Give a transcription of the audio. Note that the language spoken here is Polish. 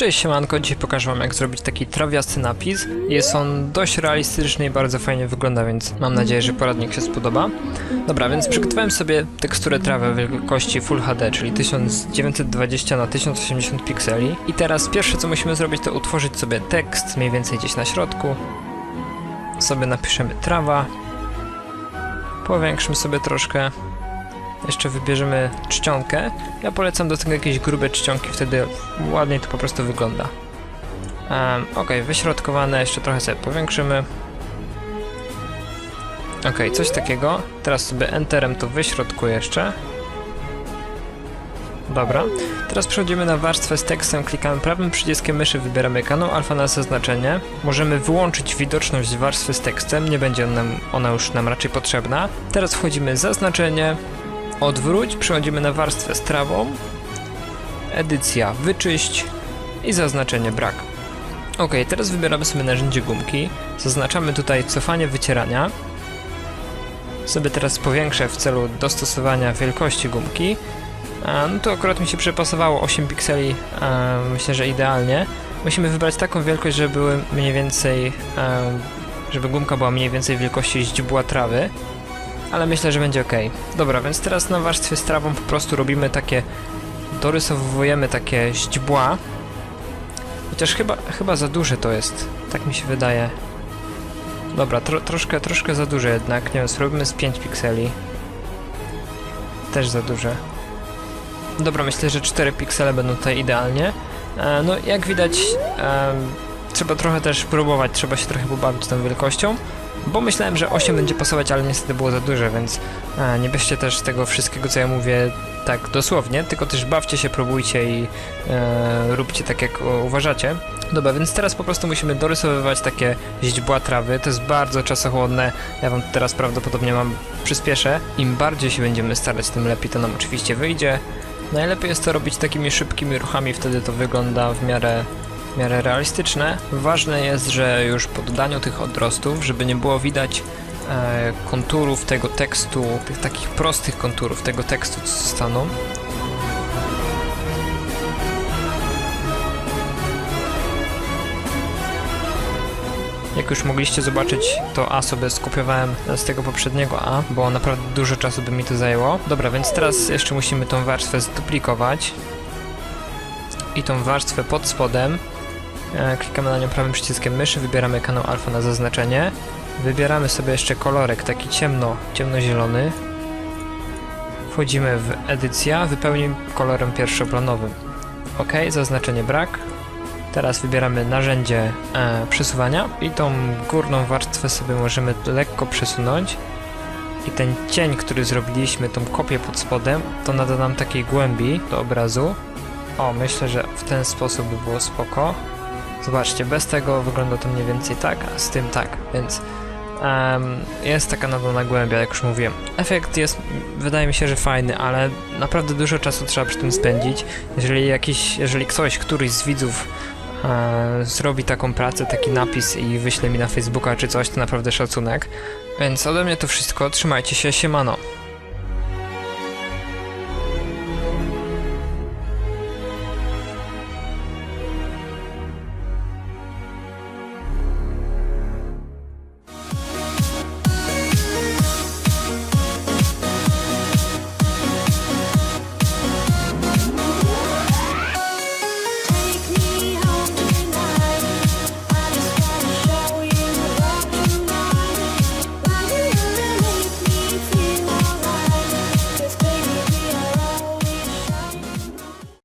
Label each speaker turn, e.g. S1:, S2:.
S1: Cześć siemanko, dzisiaj pokażę wam jak zrobić taki trawiasty napis. Jest on dość realistyczny i bardzo fajnie wygląda, więc mam nadzieję, że poradnik się spodoba. Dobra, więc przygotowałem sobie teksturę trawy wielkości Full HD, czyli 1920 na 1080 pikseli. I teraz pierwsze co musimy zrobić to utworzyć sobie tekst mniej więcej gdzieś na środku. Sobie napiszemy trawa. Powiększymy sobie troszkę. Jeszcze wybierzemy czcionkę. Ja polecam do tego jakieś grube czcionki, wtedy ładniej to po prostu wygląda. Um, ok, wyśrodkowane, jeszcze trochę sobie powiększymy. Ok, coś takiego. Teraz sobie Enterem to wyśrodkuję jeszcze. Dobra. Teraz przechodzimy na warstwę z tekstem, klikamy prawym przyciskiem myszy, wybieramy kanał alfa na zaznaczenie. Możemy wyłączyć widoczność warstwy z tekstem, nie będzie ona, ona już nam raczej potrzebna. Teraz wchodzimy zaznaczenie, odwróć, przechodzimy na warstwę z trawą, edycja wyczyść i zaznaczenie brak. Ok, teraz wybieramy sobie narzędzie gumki, zaznaczamy tutaj cofanie wycierania. Sobie teraz powiększę w celu dostosowania wielkości gumki. A, no to akurat mi się przypasowało 8 pikseli, a, myślę, że idealnie. Musimy wybrać taką wielkość, żeby były mniej więcej, a, żeby gumka była mniej więcej wielkości źdźbła trawy ale myślę, że będzie ok. Dobra, więc teraz na warstwie z trawą po prostu robimy takie, dorysowujemy takie źdźbła. Chociaż chyba, chyba za duże to jest, tak mi się wydaje. Dobra, tro, troszkę, troszkę za duże jednak, nie wiem, spróbujmy z 5 pikseli. Też za duże. Dobra, myślę, że 4 piksele będą tutaj idealnie. E, no, jak widać, e, trzeba trochę też próbować, trzeba się trochę pobawić tą wielkością. Bo myślałem, że 8 będzie pasować, ale niestety było za duże, więc a, nie bierzcie też tego wszystkiego, co ja mówię tak dosłownie, tylko też bawcie się, próbujcie i e, róbcie tak, jak uważacie. Dobra, więc teraz po prostu musimy dorysowywać takie źdźbła trawy, to jest bardzo czasochłonne, ja wam teraz prawdopodobnie mam przyspieszę. Im bardziej się będziemy starać, tym lepiej to nam oczywiście wyjdzie. Najlepiej jest to robić takimi szybkimi ruchami, wtedy to wygląda w miarę w miarę realistyczne. Ważne jest, że już po dodaniu tych odrostów, żeby nie było widać e, konturów tego tekstu, tych takich prostych konturów tego tekstu, co zostaną. Jak już mogliście zobaczyć, to A sobie skopiowałem z tego poprzedniego A, bo naprawdę dużo czasu by mi to zajęło. Dobra, więc teraz jeszcze musimy tą warstwę zduplikować i tą warstwę pod spodem Klikamy na nią prawym przyciskiem myszy, wybieramy kanał alfa na zaznaczenie. Wybieramy sobie jeszcze kolorek, taki ciemno, ciemnozielony. Wchodzimy w edycja, wypełnij kolorem pierwszoplanowym. OK, zaznaczenie brak. Teraz wybieramy narzędzie e, przesuwania i tą górną warstwę sobie możemy lekko przesunąć. I ten cień, który zrobiliśmy, tą kopię pod spodem, to nada nam takiej głębi do obrazu. O, myślę, że w ten sposób by było spoko. Zobaczcie, bez tego wygląda to mniej więcej tak, a z tym tak, więc um, jest taka nadana głębia, jak już mówiłem. Efekt jest, wydaje mi się, że fajny, ale naprawdę dużo czasu trzeba przy tym spędzić. Jeżeli jakiś, jeżeli ktoś, któryś z widzów e, zrobi taką pracę, taki napis i wyśle mi na Facebooka czy coś, to naprawdę szacunek. Więc ode mnie to wszystko, trzymajcie się, siemano.